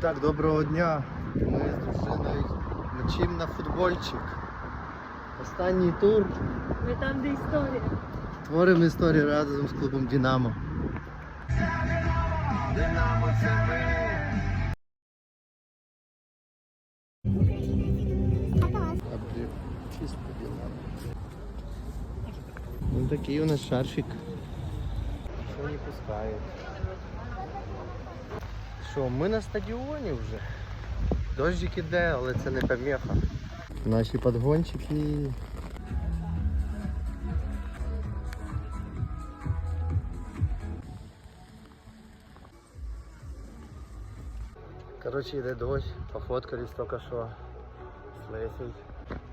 Так, доброго дня. Ми з дружиною мчимо на футбольчик. Останній тур. Ми там, де історія. Творимо історію разом з клубом Динамо. Динамо це ми. Ну такий у нас шарфик. Що не пускають. Що, ми на стадіоні вже. Дощик іде, але це не помеха. Наші подгончики. Коротше, йде дощ, пофоткались тільки що з Лесей.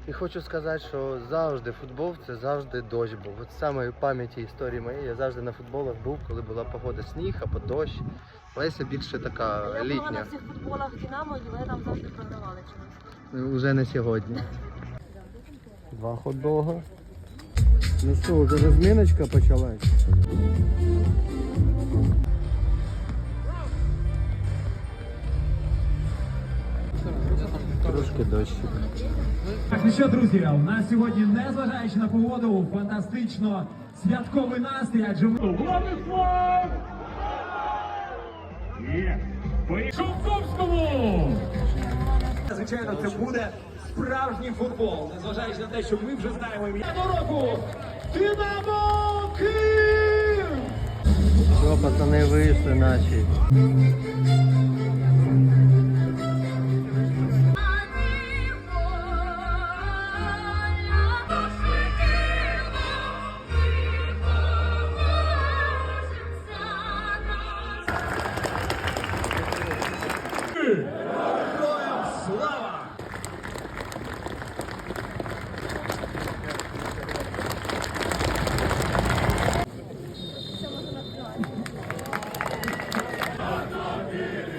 І хочу сказати, що завжди футбол це завжди дощ був. От саме в пам'яті історії моєї я завжди на футболах був, коли була погода сніг або дощ. Леся більше така Я була на літня. всіх футболах Динамо, і вони там завжди програвали чомусь. Уже не сьогодні. Два хот-дога. Ну що, вже розміночка почалась. Трошки дощик. Так, ну що, друзі, у нас сьогодні, незважаючи на погоду, фантастично святковий настрій, адже ми... Владислав! Є! Шовковському! Звичайно, це буде справжній футбол, незважаючи на те, що ми вже знаємо ім'я до року. Динамо Київ! Все, пацани вийшли наші.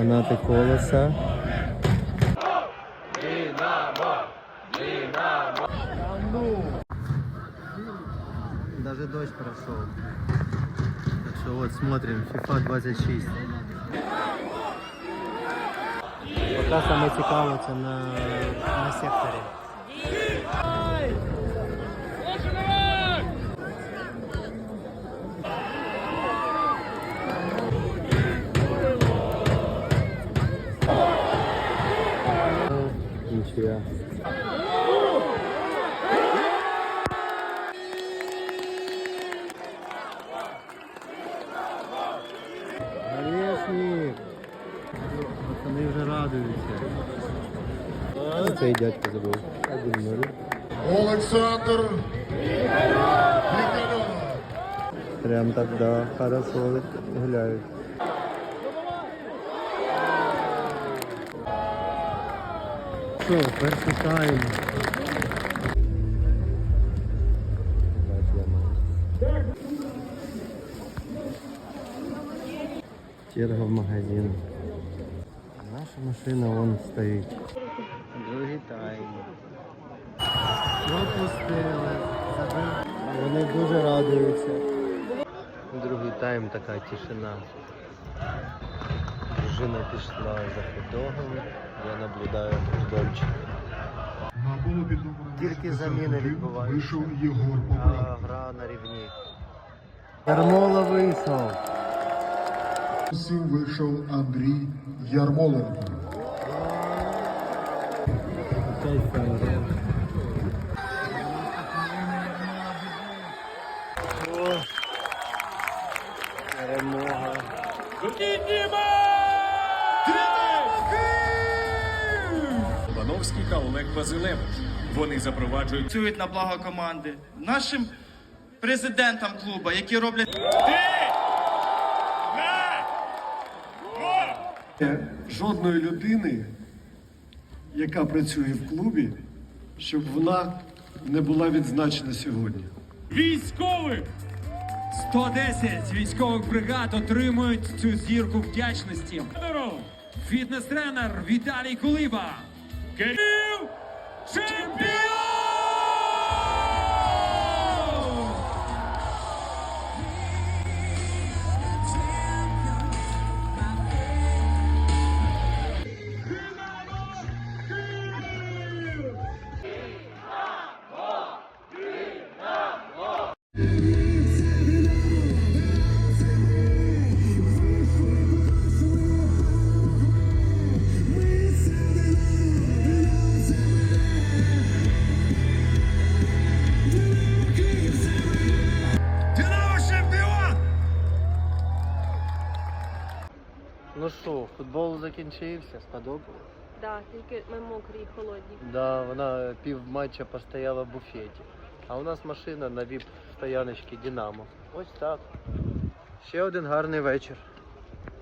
Фанати колеса. Даже дождь прошел. Так что вот смотрим, FIFA 26. Пока саме цікаво це на, на секторі. Цей дядько забув. Один ноль. Олександр Пікальов. Прям так, да, хорошо гуляють. Що, перший тайм. Черга в магазин. Наша машина вон стоїть. Тайм. Пропустили. Вони дуже радуються. Другий тайм така тишина. Дружина пішла за хот-догом, я наблюдаю футбольчик. Тільки заміни відбуваються. Вийшов Єгор А гра на рівні. Ярмола вийшов. Сім вийшов Андрій Ярмоленко. Перемога. Івановський та Олег Базилевич. Вони запроваджують працюють на благо команди, нашим президентам клуба, які роблять жодної людини, яка працює в клубі, щоб вона не була відзначена сьогодні. Військових! 110 військових бригад отримують цю зірку вдячності. Фітнес-тренер Віталій Кулиба. Ну що, футбол закінчився, сподобалось? Так, да, тільки ми мокрі і холодні. Да, вона пів матча постояла в буфеті. А у нас машина на віп стояночці Динамо. Ось так. Ще один гарний вечір.